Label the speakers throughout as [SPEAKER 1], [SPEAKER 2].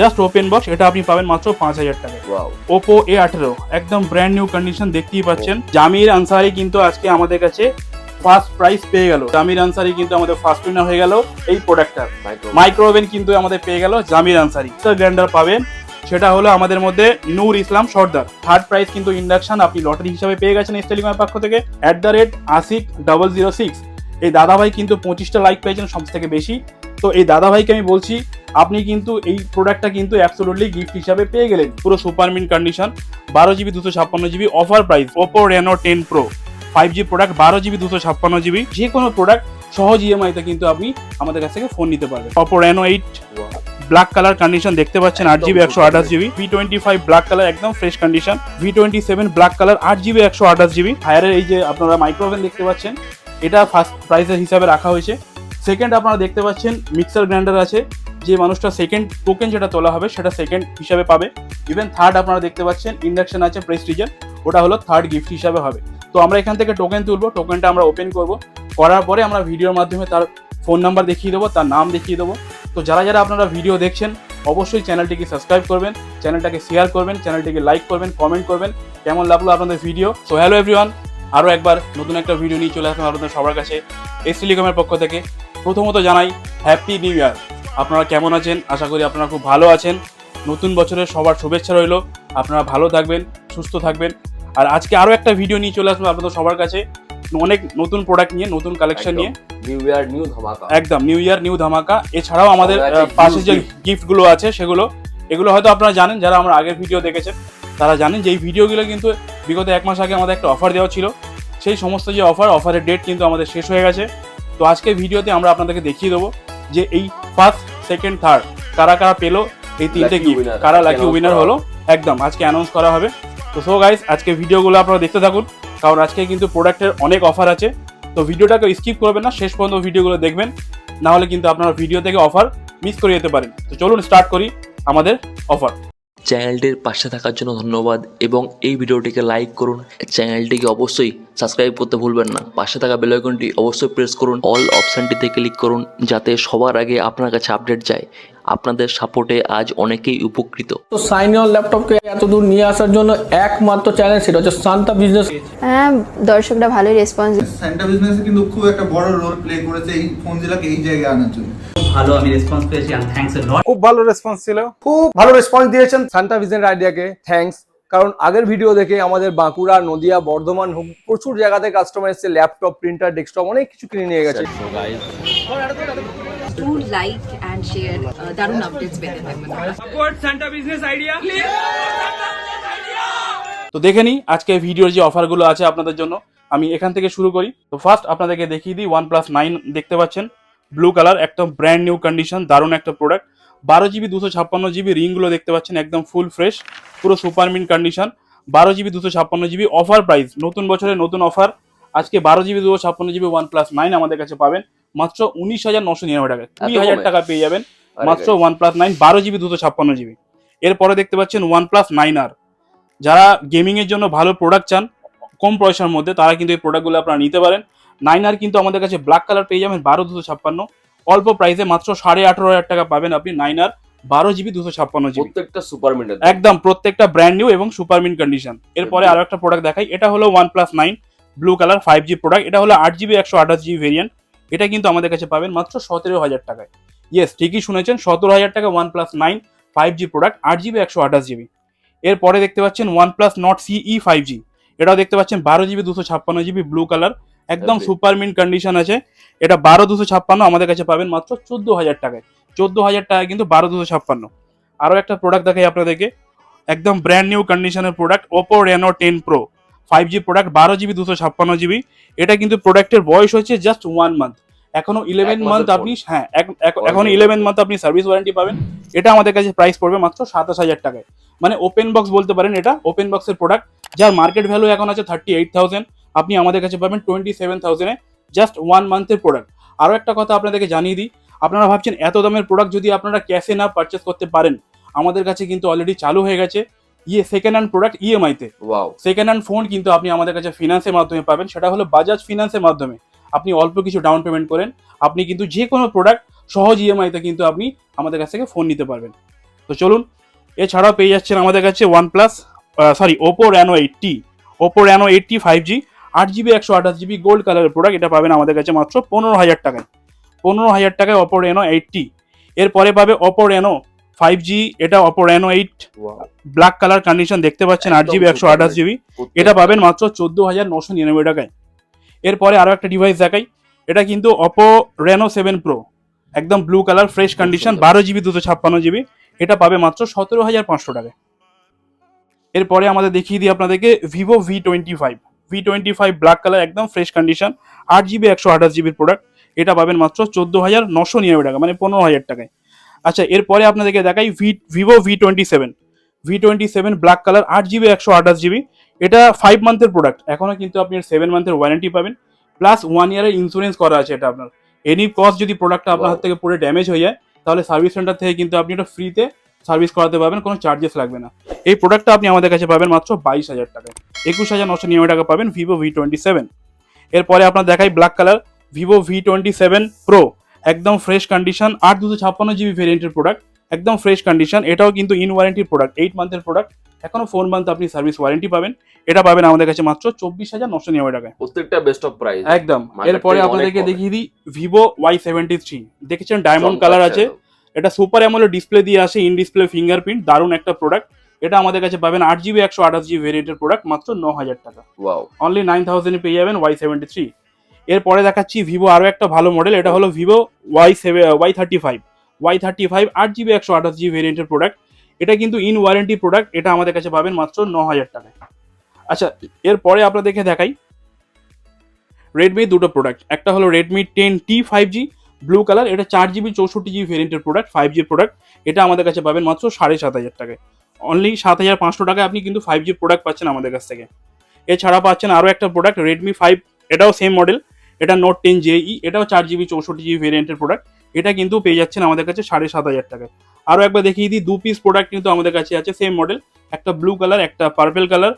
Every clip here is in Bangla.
[SPEAKER 1] জাস্ট ওপেন বক্স এটা আপনি পাবেন মাত্র পাঁচ হাজার টাকায়।
[SPEAKER 2] ওয়াও
[SPEAKER 1] ওপো এ আঠেরো একদম ব্র্যান্ড নিউ কন্ডিশন দেখতেই পাচ্ছেন। জামির আনসারি কিন্তু আজকে আমাদের কাছে ফার্স্ট প্রাইস পেয়ে গেল। জামির আনসারি কিন্তু আমাদের ফার্স্ট উইনার হয়ে গেল এই প্রোডাক্টটার
[SPEAKER 2] মাইক্রো
[SPEAKER 1] ওভেন কিন্তু আমাদের পেয়ে গেল জামির আনসারি। গ্রাইন্ডার পাবেন। সেটা হলো আমাদের মধ্যে নূর ইসলাম সর্দার। থার্ড প্রাইস কিন্তু ইন্ডাকশন আপনি লটারি হিসাবে পেয়ে গেছেন স্টেলিকমের পক্ষ থেকে। At the rate Ashik double zero six এই দাদাভাই কিন্তু পঁচিশটা লাইক পেয়েছেন সব থেকে বেশি। তো এই দাদাভাইকে আমি বলছি, আপনি কিন্তু এই প্রোডাক্টটা কিন্তু অ্যাবসোলুটলি গিফট হিসাবে পেয়ে গেলেন। পুরো সুপার মিন কন্ডিশন বারো জিবি দুশো ছাপ্পান্ন GB offer price Oppo Reno ten pro five G product বারো জিবি দুশো ছাপ্পান্ন জিবি যে কোনো প্রোডাক্ট সহজ ইএমআইতে কিন্তু আপনি আমাদের কাছ থেকে ফোন নিতে পারবেন। Oppo Reno eight black colour condition দেখতে পাচ্ছেন, আট জিবি একশো আঠাশ GB V twenty five black colour একদম fresh condition V twenty seven black colour আট জিবি একশো আঠাশ জিবি হায়ারের এই যে আপনারা মাইক্রোওভেন দেখতে পাচ্ছেন, এটা ফার্স্ট প্রাইসের হিসাবে রাখা হয়েছে। সেকেন্ড আপনারা দেখতে পাচ্ছেন মিক্সার গ্রাইন্ডার আছে, যে মানুষটা সেকেন্ড টোকেন যেটা তোলা হবে, সেটা সেকেন্ড হিসাবে পাবে। ইভেন থার্ড আপনারা দেখতে পাচ্ছেন ইন্ডাকশন আছে প্রেস্টিজের ওটা হলো থার্ড গিফট হিসাবে হবে। তো আমরা এখান থেকে টোকেন তুলবো টোকেনটা আমরা ওপেন করব। করার পরে আমরা ভিডিওর মাধ্যমে তার ফোন নাম্বার দেখিয়ে দেবো, তার নাম দেখিয়ে দেবো। তো যারা যারা আপনারা ভিডিও দেখছেন, অবশ্যই চ্যানেলটিকে সাবস্ক্রাইব করবেন চ্যানেলটাকে শেয়ার করবেন চ্যানেলটিকে লাইক করবেন কমেন্ট করবেন। কেমন লাগল আপনাদের ভিডিও সো হ্যালো এভরিওয়ান আরও একবার নতুন একটা ভিডিও নিয়ে চলে আসলাম আপনাদের সবার কাছে এস টেলিকমের পক্ষ থেকে। প্রথমত জানাই হ্যাপি নিউ ইয়ার আপনারা কেমন আছেন? আশা করি আপনারা খুব ভালো আছেন। নতুন বছরের সবার শুভেচ্ছা রইল। আপনারা ভালো থাকবেন সুস্থ থাকবেন। আর আজকে আরও একটা ভিডিও নিয়ে চলে আসব আপনাদের সবার কাছে। অনেক নতুন প্রোডাক্ট নিয়ে নতুন কালেকশন নিয়ে।
[SPEAKER 2] নিউ ইয়ার নিউ ধামাকা
[SPEAKER 1] একদম নিউ ইয়ার নিউ ধামাকা এছাড়াও আমাদের পাশে যে গিফটগুলো আছে সেগুলো এগুলো হয়তো আপনারা জানেন যারা আমরা আগের ভিডিও দেখেছেন তারা জানেন যে এই ভিডিওগুলো কিন্তু বিগত এক মাস আগে আমাদের একটা অফার দেওয়া ছিল। সেই সমস্ত যে অফার অফারের ডেট কিন্তু আমাদের শেষ হয়ে গেছে। তো আজকে ভিডিওতে আমরা আপনাদেরকে দেখিয়ে দেবো যে এই ফার্স্ট সেকেন্ড থার্ড কারা কারা পেল এই তিনটে গিফট কারা লাকি উইনার হলো? একদম আজকে অ্যানাউন্স করা হবে। তো সো গাইস আজকে ভিডিওগুলো আপনারা দেখতে থাকুন কারণ আজকে কিন্তু প্রোডাক্টের অনেক অফার আছে। তো ভিডিওটাকে স্কিপ করবেন না শেষ পর্যন্ত ভিডিওগুলো দেখবেন নাহলে কিন্তু আপনারা ভিডিও থেকে অফার মিস করে যেতে পারেন। তো চলুন স্টার্ট করি আমাদের অফার
[SPEAKER 3] চ্যানেলটির পাশে থাকার জন্য ধন্যবাদ এবং এই ভিডিওটিকে লাইক করুন। চ্যানেলটিকে অবশ্যই সাবস্ক্রাইব করতে ভুলবেন না। পাশে থাকা বেল আইকনটি অবশ্যই প্রেস করুন। অল অপশানটিতে ক্লিক করুন যাতে সবার আগে আপনার কাছে আপডেট যায়। আপনাদের সাপোর্টে আজ অনেকেই উপকৃত।
[SPEAKER 4] তো সাইন অন ল্যাপটপকে এত দূর নিয়ে আসার জন্য একমাত্র চ্যানেল সেটা হচ্ছে শান্তা বিজনেস
[SPEAKER 5] হ্যাঁ দর্শকরা ভালোই রেসপন্স
[SPEAKER 6] স্যান্টা বিজনেসে কিন্তু খুব একটা বড় রোল প্লে করেছে এই ফোন জেলাকে এই জায়গায় আনার জন্য।
[SPEAKER 7] ভালো আমি রেসপন্স পেয়েছি অ্যান্ড থ্যাঙ্কস এ লট
[SPEAKER 8] খুব ভালো রেসপন্স ছিল। খুব ভালো রেসপন্স দিয়েছেন সান্টা ভিজন আইডিয়াকে থ্যাঙ্কস কারণ আগের ভিডিও দেখে আমাদের বাঁকুড়া নদিয়া বর্ধমান প্রচুর জায়গাতে কাস্টমার এসেছে ল্যাপটপ প্রিন্টার ডেস্কটপ অনেক কিছু কিনে নিয়ে গেছে।
[SPEAKER 9] Uh, দারুণ আপডেটস পেতে থাকবেন
[SPEAKER 1] তো দেখে নিই আজকে ভিডিওর যে অফারগুলো আছে আপনাদের জন্য। আমি এখান থেকে শুরু করি। তো ফার্স্ট আপনাদেরকে দেখিয়ে দিই ওয়ান প্লাস নাইন দেখতে পাচ্ছেন। ব্লু কালার একদম ব্র্যান্ড নিউ কন্ডিশন দারুণ একটা প্রোডাক্ট বারো জিবি দুশো ছাপ্পান্ন জিবি রিংগুলো দেখতে পাচ্ছেন একদম ফুল ফ্রেশ পুরো সুপার মিন কন্ডিশন বারো জিবি দুশো ছাপ্পান্ন জিবি অফার প্রাইস নতুন বছরের নতুন অফার আজকে বারো জিবি দুশো ছাপ্পান্ন জিবি ওয়ান প্লাস নাইন আমাদের কাছে পাবেন। মাত্র উনিশ হাজার নশো নিরানব্বই টাকা কুড়ি হাজার টাকা পেয়ে যাবেন। মাত্র ওয়ান প্লাস নাইন বারো জিবি দুশো ছাপ্পান্ন জিবি এরপরে দেখতে পাচ্ছেন ওয়ান প্লাস নাইন আর যারা গেমিং এর জন্য ভালো প্রোডাক্ট চান কম পয়সার মধ্যে তারা কিন্তু এই প্রোডাক্টগুলো আপনারা নিতে পারেন। নাইন আর কিন্তু আমাদের কাছে ব্ল্যাক কালার পেয়ে যাবেন বারো দুশো ছাপ্পান্ন। অল্প প্রাইসে মাত্র সাড়ে আঠারো হাজার টাকা পাবেন আপনি নাইন আর বারো জিবি দুশো ছাপ্পান্ন জিবি।
[SPEAKER 2] প্রত্যেকটা সুপার মিন্টার
[SPEAKER 1] একদম প্রত্যেকটা ব্র্যান্ড নিউ এবং সুপার মিন কন্ডিশন এরপরে আরও একটা প্রোডাক্ট দেখাই এটা হলো OnePlus nine blue colour five G product এটা হলো আট জিবি একশো আঠাশ জিবি ভেরিয়েন্ট এটা কিন্তু আমাদের কাছে পাবেন মাত্র সতেরো হাজার টাকায়। ইয়েস ঠিকই শুনেছেন সতেরো হাজার টাকা OnePlus nine five G product আট জিবি একশো আঠাশ জিবি। এরপরে দেখতে পাচ্ছেন OnePlus Nord CE five G এটাও দেখতে পাচ্ছেন বারো জিবি দুশো ছাপ্পান্ন জিবি ব্লু কালার একদম. সুপার মিন কন্ডিশন আছে। এটা বারো দুশো ছাপ্পান্ন আমাদের কাছে পাবেন মাত্র চোদ্দ হাজার টাকায়। চোদ্দ হাজার টাকায় কিন্তু বারো দুশো ছাপ্পান্ন। আরও একটা প্রোডাক্ট দেখাই আপনাদেরকে। একদম ব্র্যান্ড নিউ কন্ডিশনের product Oppo Reno ten pro five G product বারো জিবি দুশো ছাপ্পান্ন জিবি। এটা কিন্তু প্রোডাক্টের বয়স হচ্ছে জাস্ট ওয়ান মান্থ এখনও ইলেভেন মান্থ আপনি হ্যাঁ এখনও ইলেভেন মান্থ আপনি সার্ভিস ওয়ারেন্টি পাবেন। এটা আমাদের কাছে প্রাইস পড়বে মাত্র সাতাশ হাজার টাকায়। মানে ওপেন বক্স বলতে পারেন এটা ওপেন বক্সের প্রোডাক্ট যার মার্কেট ভ্যালু এখন আছে থার্টি এইট থাউজেন্ড আপনি আমাদের কাছে পাবেন টোয়েন্টি সেভেন থাউজেন্ডে জাস্ট ওয়ান মান্থের প্রোডাক্ট আরও একটা কথা আপনাদেরকে জানিয়ে দিই আপনারা ভাবছেন এত দামের প্রোডাক্ট যদি আপনারা ক্যাশে না পারচেস করতে পারেন আমাদের কাছে কিন্তু অলরেডি চালু হয়ে গেছে ইয়ে সেকেন্ড হ্যান্ড প্রোডাক্ট ইএমআইতে
[SPEAKER 2] ওয়াও
[SPEAKER 1] সেকেন্ড হ্যান্ড ফোন কিন্তু আপনি আমাদের কাছে ফিনান্সের মাধ্যমে পাবেন সেটা হলো বাজাজ ফিনান্সের মাধ্যমে। আপনি অল্প কিছু ডাউন পেমেন্ট করেন আপনি কিন্তু যে কোনো প্রোডাক্ট সহজ ইএমআইতে কিন্তু আপনি আমাদের কাছ থেকে ফোন নিতে পারবেন। তো চলুন এছাড়াও পেয়ে যাচ্ছেন আমাদের কাছে OnePlus sorry Oppo Reno eighty Oppo Reno eighty five G আট জিবি একশো আঠাশ জিবি গোল্ড কালারের প্রোডাক্ট এটা পাবেন আমাদের কাছে মাত্র পনেরো হাজার টাকায়। পনেরো হাজার টাকায় অপো রেনো এইটটি এরপরে পাবে অপো রেনো ফাইভ জি এটা Oppo Reno eight black colour condition দেখতে পাচ্ছেন আট জিবি একশো আঠাশ জিবি এটা পাবেন মাত্র চোদ্দ হাজার নশো নিরানব্বই টাকায়। এরপরে আরও একটা ডিভাইস দেখাই। এটা কিন্তু অপো রেনো সেভেন প্রো একদম ব্লু কালার ফ্রেশ কন্ডিশন বারো জিবি দুশো ছাপ্পান্ন জিবি এটা পাবে মাত্র সতেরো হাজার পাঁচশো টাকায়। এরপরে আমাদের দেখিয়ে দিই আপনাদেরকে Vivo V twenty five V twenty five black colour একদম ফ্রেশ কন্ডিশন আট জিবি একশো আঠাশ জিবির প্রোডাক্ট এটা পাবেন মাত্র চোদ্দ হাজার নশো নিরানব্বই টাকা মানে পনেরো হাজার টাকায়। আচ্ছা এরপরে আপনাদেরকে দেখাই V Vivo V twenty seven V twenty seven black colour আট জিবি একশো আঠাশ জিবি এটা ফাইভ মান্থের প্রোডাক্ট এখনও কিন্তু আপনি সেভেন মান্থের ওয়ারেন্টি পাবেন। প্লাস ওয়ান ইয়ারের ইন্স্যুরেন্স করা আছে এটা আপনার। এনি কস্ট যদি প্রোডাক্টটা আপনার হাত থেকে পুরো ড্যামেজ হয়ে যায় তাহলে সার্ভিস সেন্টার থেকে কিন্তু আপনি এটা ফ্রিতে সার্ভিস করাতে পারবেন কোনো চার্জেস লাগবে না। এই প্রোডাক্টটা আপনি আমাদের কাছে পাবেন মাত্র বাইশ হাজার টাকায় একুশ হাজার নশো নিরানব্বই টাকা পাবেন ভিভো ভি টোয়েন্টি সেভেন এরপরে আপনার দেখাই black colour Vivo V twenty seven pro একদম ফ্রেশ কন্ডিশন আট দুশো ছাপ্পান্ন জিবি ভেরিয়েন্টের প্রোডাক্ট একদম ফ্রেশ কন্ডিশন এটাও কিন্তু ইন ওয়ারেন্টির প্রোডাক্ট এইট মান্থের প্রোডাক্ট এখনও ফোর মান্থ আপনি সার্ভিস ওয়ারেন্টি পাবেন। এটা পাবেন আমাদের কাছে মাত্র চব্বিশ হাজার নশো নিরানব্বই টাকায়।
[SPEAKER 2] প্রত্যেকটা বেস্ট অফ প্রাইস
[SPEAKER 1] একদম। এরপরে আপনাদেরকে দেখিয়ে দিই ভিভো ওয়াই সেভেন্টি থ্রি দেখেছেন ডায়মন্ড কালার আছে? এটা সুপার অ্যামোলে ডিসপ্লে দিয়ে আসে ইন ডিসপ্লে ফিঙ্গারপ্রিন্ট দারুণ একটা প্রোডাক্ট এটা আমাদের কাছে পাবেন আট জিবি একশো আঠাশ জিবি ভেরিয়েন্টের প্রোডাক্ট মাত্র ন হাজার টাকা
[SPEAKER 2] ওয়াও
[SPEAKER 1] অনলি নাইন থাউজেন্ডে পেয়ে যাবেন ওয়াই সেভেন্টি থ্রি এরপরে দেখাচ্ছি ভিভো আরও একটা ভালো মডেল এটা হলো Vivo Y seven Y thirty five Y thirty five আট জিবি একশো আঠাশ জিবি ভেরিয়েন্টের প্রোডাক্ট এটা কিন্তু ইন ওয়ারেন্টি প্রোডাক্ট এটা আমাদের কাছে পাবেন মাত্র ন হাজার টাকায়। আচ্ছা এরপরে আপনাদেরকে দেখাই। রেডমি দুটো প্রোডাক্ট একটা হলো Redmi ten T five G blue colour এটা চার জিবি চৌষট্টি জিবি ভেরিয়েন্টের প্রোডাক্ট ফাইভ জি প্রোডাক্ট এটা আমাদের কাছে পাবেন মাত্র সাড়ে সাত হাজার টাকায়। অনলি সাত হাজার পাঁচশো টাকায় আপনি কিন্তু ফাইভ জি প্রোডাক্ট পাচ্ছেন আমাদের কাছ থেকে। এছাড়া পাচ্ছেন আরও একটা প্রোডাক্ট রেডমি ফাইভ এটাও সেম মডেল এটা নোট টেন জেই এটাও চার জিবি চৌষট্টি জিবি ভেরিয়েন্টের প্রোডাক্ট এটা কিন্তু পেয়ে যাচ্ছেন আমাদের কাছে সাড়ে সাত হাজার টাকায়। আরও একবার দেখিয়ে দিই, দু পিস প্রোডাক্ট কিন্তু আমাদের কাছে আছে সেম মডেল একটা ব্লু কালার একটা পার্পেল কালার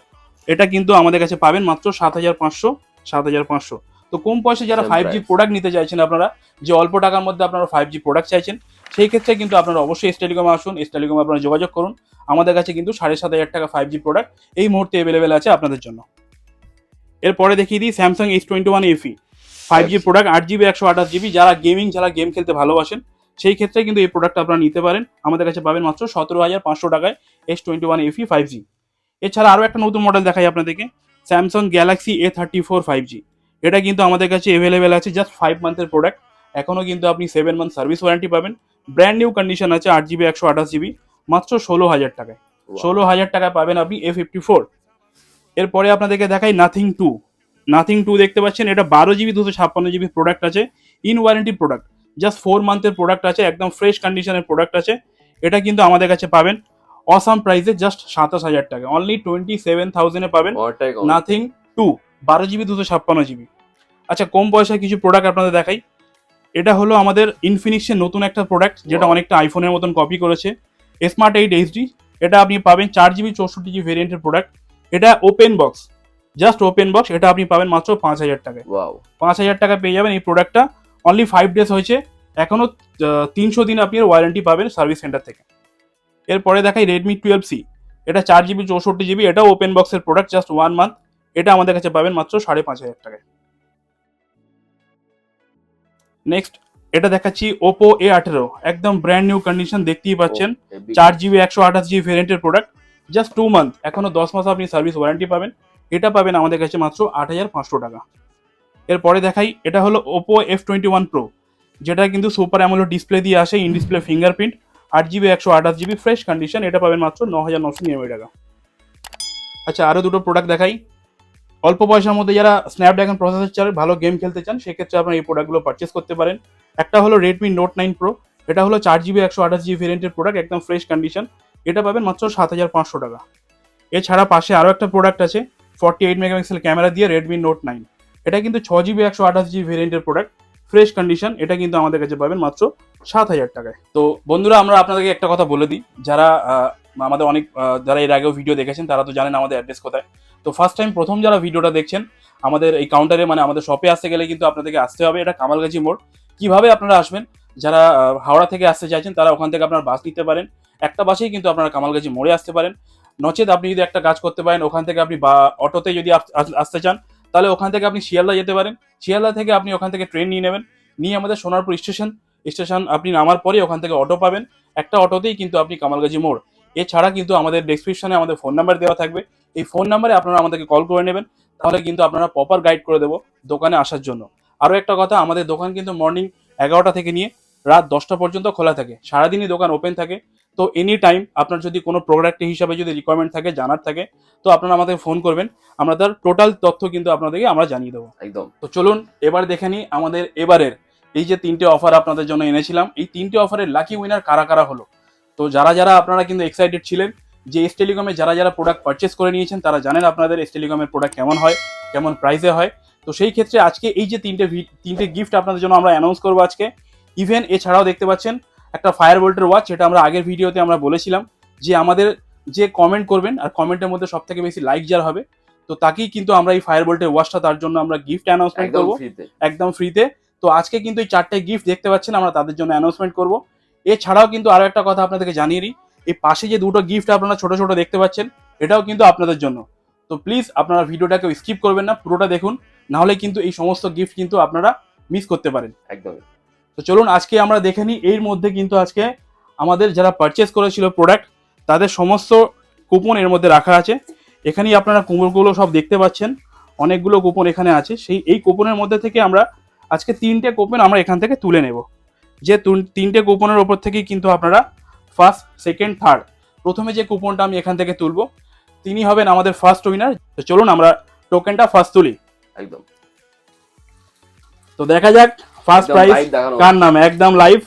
[SPEAKER 1] এটা কিন্তু আমাদের কাছে পাবেন মাত্র সাত হাজার পাঁচশো, সাত হাজার পাঁচশো। তো কম পয়সা যারা ফাইভ জি প্রোডাক্ট নিতে চাইছেন আপনারা যে অল্প টাকার মধ্যে আপনারা ফাইভ জি প্রোডাক্ট চাইছেন সেই ক্ষেত্রে কিন্তু আপনারা অবশ্যই এস টেলিকমে আসুন এস টেলিকমে আপনারা যোগাযোগ করুন। আমাদের কাছে কিন্তু সাড়ে সাত হাজার টাকা ফাইভ জি প্রোডাক্ট এই মুহূর্তে অ্যাভেলেবেল আছে আপনাদের জন্য। এরপরে দেখিয়ে দিই Samsung S twenty one FE five G product আট জিবি একশো আঠাশ জিবি যারা গেমিং যারা গেম খেলতে ভালোবাসেন সেই ক্ষেত্রে কিন্তু এই প্রোডাক্ট আপনারা নিতে পারেন। আমাদের কাছে পাবেন মাত্র সতেরো হাজার পাঁচশো টাকায় S twenty one FE five G এছাড়া আরও একটা নতুন মডেল দেখাই আপনাদেরকে Samsung Galaxy A thirty four five G এটা কিন্তু আমাদের কাছে অ্যাভেলেবেল আছে জাস্ট ফাইভ মান্থের প্রোডাক্ট এখনও কিন্তু আপনি সেভেন মান্থ সার্ভিস ওয়ারেন্টি পাবেন। ব্র্যান্ড নিউ কন্ডিশন আছে আট জিবি একশো আঠাশ জিবি মাত্র ষোলো হাজার টাকায়। ষোলো হাজার টাকায় পাবেন আপনি এ ফিফটি ফোর এরপরে আপনাদেরকে দেখাই নাথিং টু নাথিং টু দেখতে পাচ্ছেন এটা বারো জিবি দুশো ছাপ্পান্ন জিবি প্রোডাক্ট আছে in warranty product just four মান্থের product আছে একদম ফ্রেশ কন্ডিশনের প্রোডাক্ট আছে। এটা কিন্তু আমাদের কাছে পাবেন। অসাম প্রাইসে জাস্ট সাতাশ হাজার টাকা অনলি টোয়েন্টি সেভেন থাউজেন্ডে পাবেন নাথিং টু বারো জিবি দুশো ছাপ্পান্ন জিবি আচ্ছা কম পয়সায় কিছু প্রোডাক্ট আপনাদের দেখাই। এটা হলো আমাদের ইনফিনিক্সের নতুন একটা প্রোডাক্ট যেটা অনেকটা আইফোনের মতন কপি করেছে। স্মার্ট এইট এইচডি এটা আপনি পাবেন চার জিবি চৌষট্টি জিবি ভেরিয়েন্টের প্রোডাক্ট এটা open box just open box এটা আপনি পাবেন মাত্র পাঁচ হাজার টাকায়। পাঁচ হাজার টাকা পেয়ে যাবেন এই প্রোডাক্টটা অনলি ফাইভ ডেজ হয়েছে এখনও তিনশো দিন আপনি ওয়ারেন্টি পাবেন সার্ভিস সেন্টার থেকে। এরপরে দেখাই রেডমি টুয়েলভ সি এটা চার জিবি চৌষট্টি জিবি এটাও ওপেন বক্সের প্রোডাক্ট জাস্ট ওয়ান মান্থ এটা আমাদের কাছে পাবেন মাত্র সাড়ে পাঁচ হাজার টাকায়। নেক্সট এটা দেখাচ্ছি ওপো এ আঠেরো। একদম ব্র্যান্ড নিউ কন্ডিশন দেখতেই পাচ্ছেন। চার জিবি একশো আঠাশ জিবি ভেরিয়েন্টের প্রোডাক্ট জাস্ট টু মান্থ এখনও দশ মাস আপনি সার্ভিস ওয়ারেন্টি পাবেন। এটা পাবেন আমাদের কাছে মাত্র আট হাজার পাঁচশো টাকা। এরপরে দেখাই এটা হলো Oppo F twenty one pro যেটা কিন্তু সুপার অ্যামোলো ডিসপ্লে দিয়ে আসে ইন ডিসপ্লে ফিঙ্গারপ্রিন্ট আট জিবি একশো আঠাশ জিবি ফ্রেশ কন্ডিশন এটা পাবেন মাত্র ন হাজার নশো নিরানব্বই টাকা। আচ্ছা আরও দুটো প্রোডাক্ট দেখাই। অল্প পয়সার মধ্যে যারা স্ন্যাপড্রাগন প্রসেসর চান ভালো গেম খেলতে চান, সেক্ষেত্রে আপনারা এই প্রোডাক্টগুলো পারচেস করতে পারেন। একটা হলো রেডমি নোট নাইন প্রো এটা হলো চার জিবি একশো আঠাশ জিবি ভেরিয়েন্টের প্রোডাক্ট একদম ফ্রেশ কন্ডিশন এটা পাবেন মাত্র সাত হাজার পাঁচশো টাকা। এছাড়া পাশে আরও একটা প্রোডাক্ট আছে ফর্টি এইট মেগাপিক্সেল ক্যামেরা দিয়ে রেডমি নোট নাইন এটা কিন্তু ছ জিবি একশো আঠাশ জিবি ভেরিয়েন্টের প্রোডাক্ট ফ্রেশ কন্ডিশন এটা কিন্তু আমাদের কাছে পাবেন মাত্র সাত হাজার টাকায়। তো বন্ধুরা, আমরা আপনাদেরকে একটা কথা বলে দিই, যারা আমাদের অনেক যারা এর আগেও ভিডিও দেখেছেন, তারা তো জানেন আমাদের অ্যাড্রেস কোথায়। তো ফার্স্ট টাইম প্রথম যারা ভিডিওটা দেখছেন, আমাদের এই কাউন্টারে মানে আমাদের শপে আসতে গেলে কিন্তু আপনাদেরকে আসতে হবে, এটা কামালগাছি মোড়। কীভাবে আপনারা আসবেন? যারা হাওড়া থেকে আসতে চাইছেন, তারা ওখান থেকে আপনার বাস নিতে পারেন। একটা বাসেই কিন্তু আপনারা কামালগাছি মোড়ে আসতে পারেন। নচেত আপনি যদি একটা কাজ করতে পারেন, ওখান থেকে আপনি বা, অটোতে যদি আস- আস- আসতে চান, তাহলে ওখান থেকে আপনি শিয়ালদা যেতে পারেন। শিয়ালদা থেকে আপনি ওখান থেকে ট্রেন নিয়ে নেবেন। নিয়ে আমাদের সোনারপুর স্টেশন স্টেশন আপনি নামার পরে ওখান থেকে অটো পাবেন। একটা অটোতেই কিন্তু আপনি কামালগাছি মোড়। এছাড়া কিন্তু আমাদের ডেসক্রিপশনে আমাদের ফোন নাম্বার দেওয়া থাকবে। এই ফোন নাম্বারে আপনারা আমাদেরকে কল করে নেবেন তাহলে কিন্তু আপনারা প্রপার গাইড করে দেবো দোকানে আসার জন্য। আরও একটা কথা আমাদের দোকান কিন্তু মর্নিং এগারোটা থেকে নিয়ে রাত দশটা পর্যন্ত খোলা থাকে। সারাদিনই দোকান ওপেন থাকে। তো এনি টাইম আপনার যদি কোনো প্রোডাক্ট হিসাবে যদি রিকোয়ারমেন্ট থাকে জানার থাকে তো আপনারা আমাদের ফোন করবেন। আমরা তার টোটাল তথ্য কিন্তু আপনাদেরকে আমরা জানিয়ে দেবো।
[SPEAKER 2] একদম।
[SPEAKER 1] তো চলুন এবার দেখে নিই আমাদের এবারের এই যে তিনটে অফার আপনাদের জন্য এনেছিলাম। এই তিনটে অফারের লাকি উইনার কারা কারা হলো? তো যারা যারা আপনারা কিন্তু এক্সাইটেড ছিলেন যে এস টেলিকমে যারা যারা প্রোডাক্ট পারচেস করে নিয়েছেন তারা জানেন আপনাদের এস টেলিকমের প্রোডাক্ট কেমন হয় কেমন প্রাইসে হয়। তো সেই ক্ষেত্রে আজকে এই যে তিনটে তিনটে গিফট আপনাদের জন্য আমরা অ্যানাউন্স করব আজকে। ইভেন এছাড়াও দেখতে পাচ্ছেন একটা ফায়ার বোল্টের ওয়াচ যেটা আমরা আগের ভিডিওতে আমরা বলেছিলাম যে আমাদের যে কমেন্ট করবেন আর কমেন্টের মধ্যে সব থেকে বেশি লাইক যার হবে তো তাকেই কিন্তু আমরা এই ফায়ার বোল্টের ওয়াচটা তার জন্য আমরা গিফট অ্যানাউন্সমেন্ট করব। একদম ফ্রিতে তো। আজকে কিন্তু এই চারটে গিফট দেখতে পাচ্ছেন আমরা তাদের জন্য অ্যানাউন্সমেন্ট করব। এছাড়াও কিন্তু আরও একটা কথা আপনাদেরকে জানিয়ে দিই। এই পাশে যে দুটো গিফট আপনারা ছোট ছোট দেখতে পাচ্ছেন এটাও কিন্তু আপনাদের জন্য। তো প্লিজ আপনারা ভিডিওটাকে স্কিপ করবেন না পুরোটা দেখুন। নাহলে কিন্তু এই সমস্ত গিফট কিন্তু আপনারা মিস করতে পারেন।
[SPEAKER 2] একদম
[SPEAKER 1] তো চলুন আজকে আমরা দেখে নিই এর মধ্যে কিন্তু আজকে আমাদের যারা পারচেস করেছিল প্রোডাক্ট তাদের সমস্ত কুপন এর মধ্যে রাখা আছে। এখানেই আপনারা কুপনগুলো সব দেখতে পাচ্ছেন। অনেকগুলো কুপন এখানে আছে। সেই এই কুপনের মধ্যে থেকে আমরা আজকে তিনটে কুপন আমরা এখান থেকে তুলে নেব। যে তুন- তিনটে কুপনের ওপর থেকেই কিন্তু আপনারা ফার্স্ট সেকেন্ড থার্ড প্রথমে যে কুপনটা আমি এখান থেকে তুলবো তিনি হবেন আমাদের ফার্স্ট উইনার তো চলুন আমরা টোকেনটা ফার্স্ট তুলি।
[SPEAKER 2] একদম।
[SPEAKER 1] তো দেখা যাক ফার্স্ট প্রাইজ কার নামে? একদম লাইভ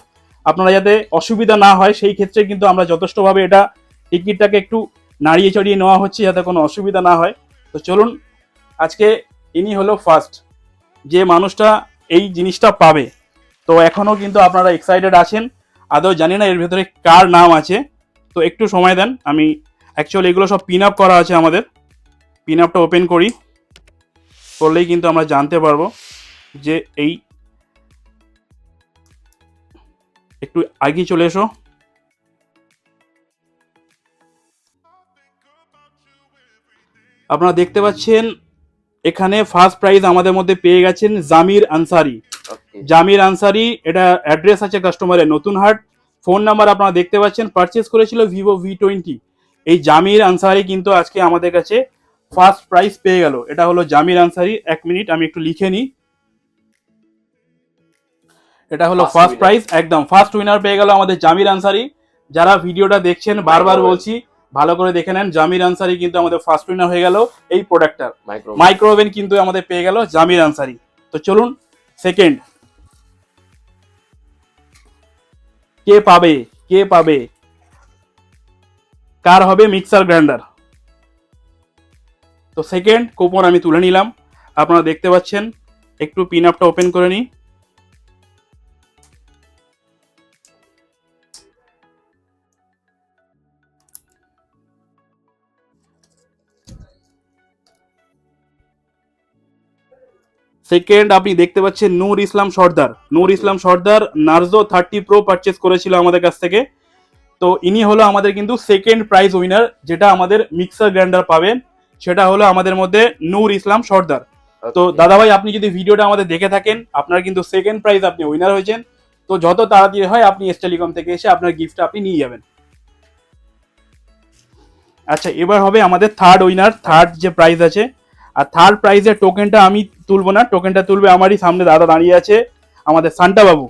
[SPEAKER 1] আপনারা যাতে অসুবিধা না হয় সেই ক্ষেত্রে কিন্তু আমরা যথেষ্টভাবে এটা টিকিটটাকে একটু নাড়িয়ে চড়িয়ে নেওয়া হচ্ছে যাতে কোনো অসুবিধা না হয়। তো চলুন আজকে ইনি হলো ফার্স্ট যে মানুষটা এই জিনিসটা পাবে তো এখনও কিন্তু আপনারা এক্সাইটেড আছেন। আদৌ জানি না এর ভেতরে কার নাম আছে। তো একটু সময় দেন, আমি অ্যাকচুয়ালি এগুলো সব পিন আপ করা আছে আমাদের। পিন আপটা ওপেন করি। করলেই কিন্তু আমরা জানতে পারব যে এই একটু আগে চলে এসো। আপনারা দেখতে পাচ্ছেন এখানে ফার্স্ট প্রাইজ আমাদের মধ্যে পেয়ে গেছেন জামির আনসারি। জামির আনসারি এটা অ্যাড্রেস আছে কাস্টমারের নতুন হাট। ফোন নাম্বার আপনারা দেখতে পাচ্ছেন পারচেস করেছিল ভিভো ভি টোয়েন্টি এই জামির আনসারি কিন্তু আজকে আমাদের কাছে ফার্স্ট প্রাইজ পেয়ে গেল। এটা হলো জামির আনসারি। এক মিনিট আমি একটু লিখে নিই। এটা হলো ফার্স্ট. প্রাইজ একদম ফার্স্ট উইনার পেয়ে গেল আমাদের জামির আনসারি। যারা ভিডিওটা দেখছেন বারবার বলছি ভালো করে দেখে নেন। জামির আনসারি কিন্তু আমাদের ফার্স্ট উইনার হয়ে গেল এই প্রোডাক্টটার
[SPEAKER 2] মাইক্রো
[SPEAKER 1] মাইক্রোওভেন কিন্তু আমাদের পেয়ে গেল জামির আনসারি তো চলুন সেকেন্ড কে পাবে? কে পাবে? কার হবে? মিক্সার গ্রাইন্ডার তো সেকেন্ড কুপন আমি তুলে নিলাম। আপনারা দেখতে পাচ্ছেন একটু পিন আপটা ওপেন করে নিই। সেকেন্ড আপনি দেখতে পাচ্ছেন Noor Islam Sardar. Noor Islam Sardar Narzo thirty pro purchase করেছিল আমাদের কাছ থেকে। তো ইনি হলো আমাদের কিন্তু সেকেন্ড প্রাইজ উইনার যেটা আমাদের মিক্সার গ্রাইন্ডার পাবেন। সেটা হলো আমাদের মধ্যে নূর ইসলাম সর্দার। তো দাদাভাই আপনি যদি ভিডিওটা আমাদের দেখে থাকেন আপনার কিন্তু সেকেন্ড প্রাইজ আপনি উইনার হয়েছেন। তো যত তাড়াতাড়ি হয় আপনি টেলিকম থেকে এসে আপনার গিফটটা আপনি নিয়ে যাবেন। আচ্ছা এবার হবে আমাদের থার্ড উইনার থার্ড যে প্রাইজ আছে। আর থার্ড প্রাইজের টোকেনটা আমি তুলবো না টোকেনটা তুলবে আমারই সামনে দাদা দাঁড়িয়ে আছে আমাদের সান্টা বাবু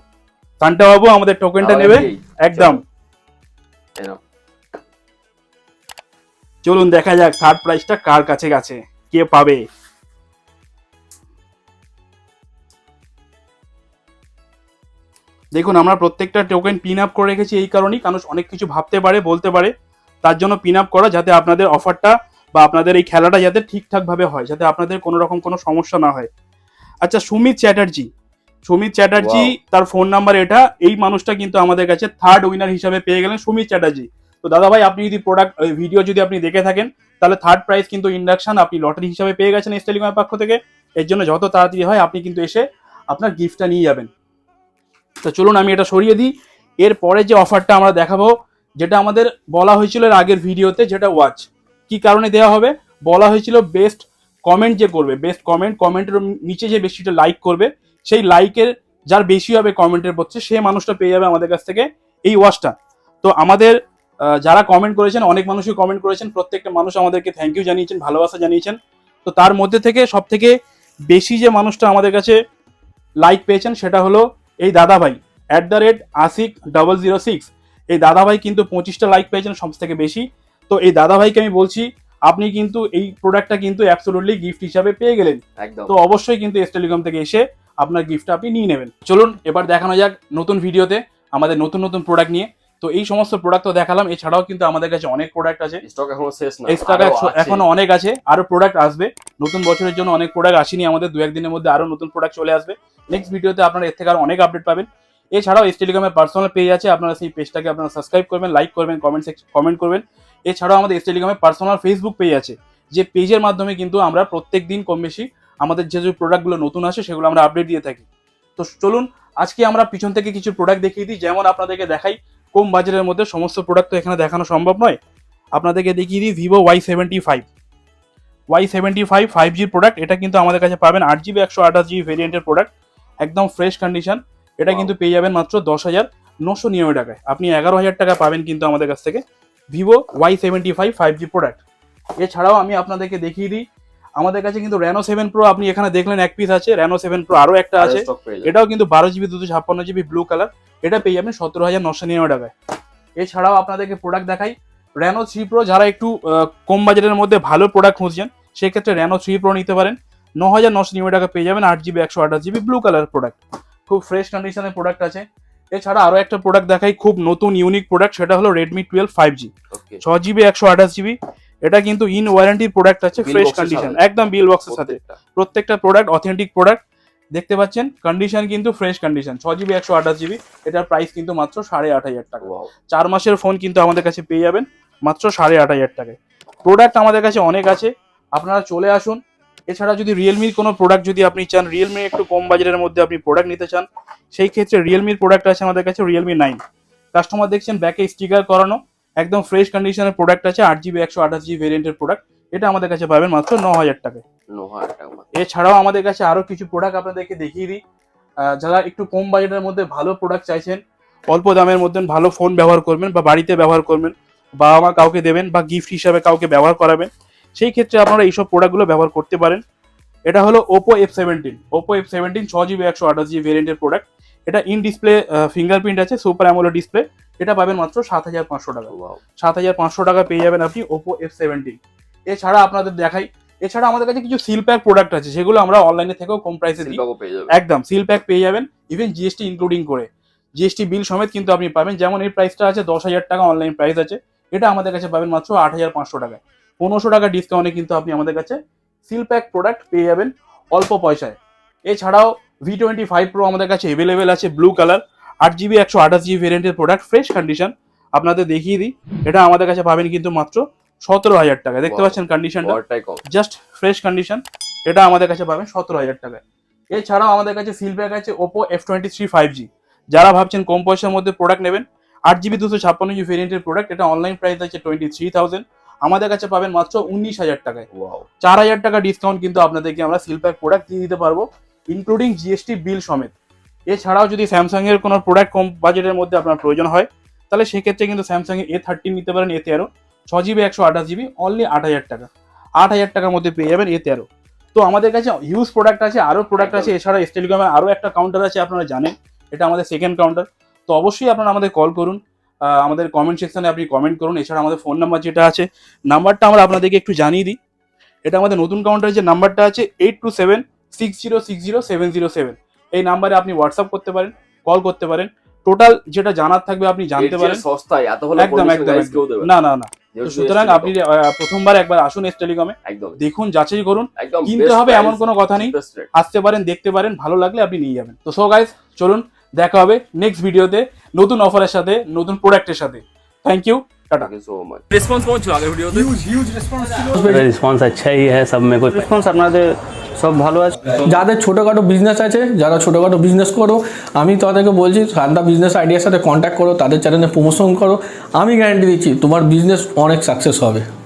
[SPEAKER 1] সান্টা বাবু আমাদের টোকেনটা নেবে একদম। চলুন দেখা যাক থার্ড প্রাইজটা কার কাছে গেছে কে পাবে। দেখুন আমরা প্রত্যেকটা টোকেন পিন আপ করে রেখেছি এই কারণেই কারণ অনেক কিছু ভাবতে পারে বলতে পারে তার জন্য পিন আপ করা যাতে আপনাদের অফারটা বা আপনাদের এই খেলাটা যাতে ঠিকঠাক ভাবে হয় যাতে আপনাদের কোনো রকম কোনো সমস্যা না হয়। আচ্ছা সুমিত চ্যাটার্জি। সুমিত চ্যাটার্জি তার ফোন নাম্বার এটা। এই মানুষটা কিন্তু আমাদের কাছে থার্ড উইনার হিসাবে পেয়ে গেলেন সুমিত চ্যাটার্জি। তো দাদা ভাই আপনি যদি প্রোডাক্ট ভিডিও যদি আপনি দেখে থাকেন তাহলে থার্ড প্রাইজ কিন্তু ইন্ডাকশন আপনি লটারি হিসাবে পেয়ে গেছেন এস টেলিকমের পক্ষ থেকে। এর জন্য যত তাড়াতাড়ি হয় আপনি কিন্তু এসে আপনার গিফটটা নিয়ে যাবেন। তো চলুন আমি এটা সরিয়ে দিই। এরপরে যে অফারটা আমরা দেখাবো যেটা আমাদের বলা হয়েছিল এর আগের ভিডিওতে যেটা ওয়াচ কি কারণে দেওয়া হবে? বলা হয়েছিল বেস্ট কমেন্ট যে করবে বেস্ট কমেন্ট কমেন্টের নিচে যে বেশিটা লাইক করবে, সেই লাইকের যার বেশি হবে কমেন্টের পক্ষে সে মানুষটা পেয়ে যাবে আমাদের কাছ থেকে এই ওয়াচটা তো আমাদের যারা কমেন্ট করেছেন, অনেক মানুষই কমেন্ট করেছেন, প্রত্যেকটা মানুষ আমাদেরকে থ্যাংক ইউ জানিয়েছেন, ভালোবাসা জানিয়েছেন। তো তার মধ্যে থেকে সব থেকে বেশি যে মানুষটা আমাদের কাছে লাইক পেয়েছেন, সেটা হলো এই দাদাভাই at the rate Ashik double zero six এই দাদাভাই কিন্তু পঁচিশটা লাইক পেয়েছেন সব থেকে বেশি। তো এই দাদাভাইকে আমি বলছি আপনি কিন্তু এই প্রোডাক্টটা কিন্তু অ্যাবসোলুটলি গিফট হিসাবে পেয়ে গেলেন।
[SPEAKER 2] একদম।
[SPEAKER 1] তো অবশ্যই কিন্তু এস টেলিকম থেকে এসে আপনার গিফটটা আপনি নিয়ে নেবেন। চলুন এবার দেখানো যাক নতুন ভিডিওতে আমাদের নতুন নতুন প্রোডাক্ট নিয়ে। তো এই সমস্ত প্রোডাক্ট তো দেখালাম এছাড়াও কিন্তু আমাদের কাছে অনেক প্রোডাক্ট আছে।
[SPEAKER 2] স্টক এখনও শেষ না
[SPEAKER 1] স্টক এখনও অনেক আছে আরও প্রোডাক্ট আসবে। নতুন বছরের জন্য অনেক প্রোডাক্ট আসেনি আমাদের দু একদিনের মধ্যে আরও নতুন প্রোডাক্ট চলে আসবে। নেক্সট ভিডিওতে আপনারা এর থেকে আরও অনেক আপডেট পাবেন। এছাড়াও এস টেলিকমের পার্সোনাল পেজ আছে আপনারা সেই পেজটাকে আপনারা সাবস্ক্রাইব করবেন লাইক করবেন কমেন্ট সেকশন কমেন্ট করবেন। এছাড়াও আমাদের এস টেলিকমের পার্সোনাল ফেসবুক পেজ আছে। যে পেজের মাধ্যমে কিন্তু আমরা প্রত্যেক দিন কম বেশি আমাদের যে যে প্রোডাক্টগুলো নতুন আসে সেগুলো আমরা আপডেট দিয়ে থাকি। তো চলুন আজকে আমরা পিছন থেকে কিছু প্রোডাক্ট দেখিয়ে দিই। যেমন আপনাদেরকে দেখাই কম বাজারের মধ্যে সমস্ত প্রোডাক্ট তো এখানে দেখানো সম্ভব নয়। আপনাদেরকে দেখিয়ে দিই Vivo Y seventy five Y seventy five five জির প্রোডাক্ট এটা কিন্তু আমাদের কাছে পাবেন আট জিবি একশো আঠাশ জিবি ভেরিয়েন্টের প্রোডাক্ট একদম ফ্রেশ কন্ডিশন এটা কিন্তু পেয়ে যাবেন মাত্র দশ হাজার নশো নিরানব্বই টাকায়। আপনি এগারো হাজার টাকা পাবেন কিন্তু আমাদের কাছ থেকে। Vivo Y seventy five five G product এছাড়াও আমি আপনাদেরকে দেখিয়ে দিই আমাদের কাছে কিন্তু র্যানো সেভেন প্রো আপনি এখানে দেখলেন এক পিস আছে র্যানো সেভেন প্রো আরও একটা আছে। এটাও কিন্তু বারো জিবি দুশো ছাপ্পান্ন জিবি ব্লু কালার এটা পেয়ে যাবেন সতেরো হাজার নশো নিরানব্বই টাকায়। এছাড়াও আপনাদেরকে প্রোডাক্ট দেখাই র্যানো থ্রি প্রো যারা একটু কম বাজেটের মধ্যে ভালো প্রোডাক্ট খুঁজছেন সেক্ষেত্রে র্যানো থ্রি প্রো নিতে পারেন। ন হাজার নশো নিরানব্বই টাকা পেয়ে যাবেন আট জিবি একশো আঠাশ জিবি ব্লু কালার প্রোডাক্ট খুব ফ্রেশ কন্ডিশনের প্রোডাক্ট আছে। এছাড়া আরও একটা প্রোডাক্ট দেখাই খুব নতুন ইউনিক প্রোডাক্ট সেটা হলো রেডমি টুয়েলভ ফাইভ জি. ছ জিবি একশো আঠাশ জিবি এটা কিন্তু ইন ওয়ারেন্টির প্রোডাক্ট আছে ফ্রেশ কন্ডিশন একদম বিল বক্সের সাথে।
[SPEAKER 2] প্রত্যেকটা।
[SPEAKER 1] প্রোডাক্ট অথেন্টিক প্রোডাক্ট দেখতে পাচ্ছেন? কন্ডিশন কিন্তু ফ্রেশ কন্ডিশন ছ জিবি একশো আঠাশ জিবি এটার প্রাইস কিন্তু মাত্র সাড়ে আট হাজার টাকা. চার মাসের ফোন কিন্তু আমাদের কাছে পেয়ে যাবেন মাত্র সাড়ে আট হাজার টাকায়। প্রোডাক্ট আমাদের কাছে অনেক আছে। আপনারা চলে আসুন এছাড়া যদি রিয়েলমির কোনো প্রোডাক্ট যদি আপনি চান রিয়েলমি একটু কম বাজারের মধ্যে আপনি প্রোডাক্ট নিতে চান সেই ক্ষেত্রে রিয়েলমির প্রোডাক্ট আছে আমাদের কাছে রিয়েলমি নাইন কাস্টমার দেখছেন ব্যাকে স্টিকার করানো একদম ফ্রেশ কন্ডিশনের প্রোডাক্ট আছে আট জিবি একশো আঠাশ জিবি ভেরিয়েন্টের প্রোডাক্ট এটা আমাদের কাছে পাবেন মাত্র ন হাজার টাকায়
[SPEAKER 2] টাকা
[SPEAKER 1] এছাড়াও আমাদের কাছে আরও কিছু প্রোডাক্ট আপনাদেরকে দেখিয়ে দিই। যারা একটু কম বাজেটের মধ্যে ভালো প্রোডাক্ট চাইছেন অল্প দামের মধ্যে ভালো ফোন ব্যবহার করবেন বা বাড়িতে ব্যবহার করবেন বাবা মা কাউকে দেবেন বা গিফট হিসাবে কাউকে ব্যবহার করাবেন সেই ক্ষেত্রে আপনারা এইসব প্রোডাক্টগুলো ব্যবহার করতে পারেন। এটা হলো Oppo F seventeen Oppo F seventeen ছ জিবি একশো আঠাশ জিবি ভেরিয়েন্টের প্রোডাক্ট এটা ইন ডিসপ্লে ফিঙ্গারপ্রিন্ট আছে সুপার অ্যামোলো ডিসপ্লে এটা পাবেন মাত্র সাত হাজার পাঁচশো টাকা. সাত হাজার পাঁচশো টাকা পেয়ে যাবেন আপনি ওপো এফ সেভেন্টিন এছাড়া আপনাদের দেখাই এছাড়া আমাদের কাছে কিছু সিল প্যাক প্রোডাক্ট আছে সেগুলো আমরা অনলাইনে থেকেও কম প্রাইসে দিই। একদম সিল প্যাক পেয়ে যাবেন ইভেন জিএসটি ইনক্লুডিং করে। জিএসটি বিল সমেত কিন্তু আপনি পাবেন যেমন এই প্রাইসটা আছে দশ হাজার টাকা অনলাইন প্রাইস আছে। এটা আমাদের কাছে পাবেন মাত্র আট হাজার পাঁচশো টাকায়। পনেরোশো টাকা ডিসকাউন্টে কিন্তু আপনি আমাদের কাছে সিল প্যাক প্রোডাক্ট পেয়ে যাবেন অল্প পয়সায়। এছাড়াও ভি টোয়েন্টি ফাইভ প্রো আমাদের কাছে এভেলেবেল আছে ব্লু কালার আট জিবি একশো আঠাশ জিবি ভেরিয়েন্টের প্রোডাক্ট ফ্রেশ কন্ডিশন আপনাদের দেখিয়ে দিই এটা আমাদের কাছে পাবেন কিন্তু মাত্র সতেরো হাজার টাকা দেখতে পাচ্ছেন কন্ডিশনটা। জাস্ট ফ্রেশ কন্ডিশন এটা আমাদের কাছে পাবেন সতেরো হাজার টাকায়। এছাড়াও আমাদের কাছে সিল প্যাক আছে Oppo F twenty three five G যারা ভাবছেন কম পয়সার মধ্যে প্রোডাক্ট নেবেন আট জিবি দুশো ছাপ্পান্ন জি ভেরিয়েন্টের প্রোডাক্ট এটা অনলাইন প্রাইস আছে টোয়েন্টি থ্রি থাউজেন্ড আমাদের কাছে পাবেন মাত্র উনিশ হাজার টাকায়। চার হাজার টাকা ডিসকাউন্ট কিন্তু আপনাদেরকে আমরা সিল প্যাক প্রোডাক্ট দিয়ে দিতে পারব ইনক্লুডিং জিএসটি বিল সমেত। এছাড়াও যদি স্যামসাং এর কোনো প্রোডাক্ট কম বাজেটের মধ্যে আপনার প্রয়োজন হয় তাহলে সেক্ষেত্রে কিন্তু স্যামসাং এ থার্টিন নিতে পারেন এ তেরো ছ জিবি একশো আঠাশ জিবি অনলি আট হাজার টাকা। আট হাজার টাকার মধ্যে পেয়ে যাবেন এ তেরো তো আমাদের কাছে হিউজ প্রোডাক্ট আছে আরও প্রোডাক্ট আছে এছাড়া টেলিকমে আরও একটা কাউন্টার আছে আপনারা জানেন। এটা আমাদের সেকেন্ড কাউন্টার তো অবশ্যই আপনারা আমাদের কল করুন। আমাদের কমেন্ট সেকশনে আপনি কমেন্ট করুন। এছাড়া আমাদের ফোন নাম্বার যেটা আছে নাম্বারটা আমরা আপনাদেরকে একটু জানিয়ে দিই। এটা আমাদের নতুন কাউন্টারে যে নাম্বারটা আছে eight two seven six zero six zero seven zero seven এই নাম্বারে আপনি হোয়াটসঅ্যাপ করতে পারেন কল করতে পারেন। টোটাল যেটা জানার থাকবে আপনি জানতে পারেন।
[SPEAKER 2] সস্তায় এত ভালো
[SPEAKER 1] একদম একদম
[SPEAKER 2] না।
[SPEAKER 1] না না সুতরাং আপনি প্রথমবার একবার আসুন এস টেলিকমে
[SPEAKER 2] একদম।
[SPEAKER 1] দেখুন যাচাই করুন। কিনতে হবে এমন কোনো কথা নেই। আসতে পারেন দেখতে পারেন ভালো লাগলে আপনি নিয়ে যাবেন। তো সো গাইস চলুন দেখা হবে নেক্সট ভিডিওতে নতুন অফারের সাথে নতুন প্রোডাক্টের সাথে thank you Tata
[SPEAKER 2] Thank you so much.
[SPEAKER 8] Response কেমন ছিল আগের ভিডিওতে
[SPEAKER 4] রেসপন্স अच्छा ही है सब में कुछ
[SPEAKER 10] রেসপন্স আপনাদের
[SPEAKER 4] সব ভালো আছে যাদের ছোটোখাটো বিজনেস আছে যারা ছোটোখাটো বিজনেস করো আমি তাদেরকে বলছি শান্তা বিজনেস আইডিয়ার সাথে কন্ট্যাক্ট করো তাদের চ্যানেলে প্রমোশন করো আমি গ্যারান্টি দিচ্ছি তোমার বিজনেস অনেক সাকসেস হবে ঠিক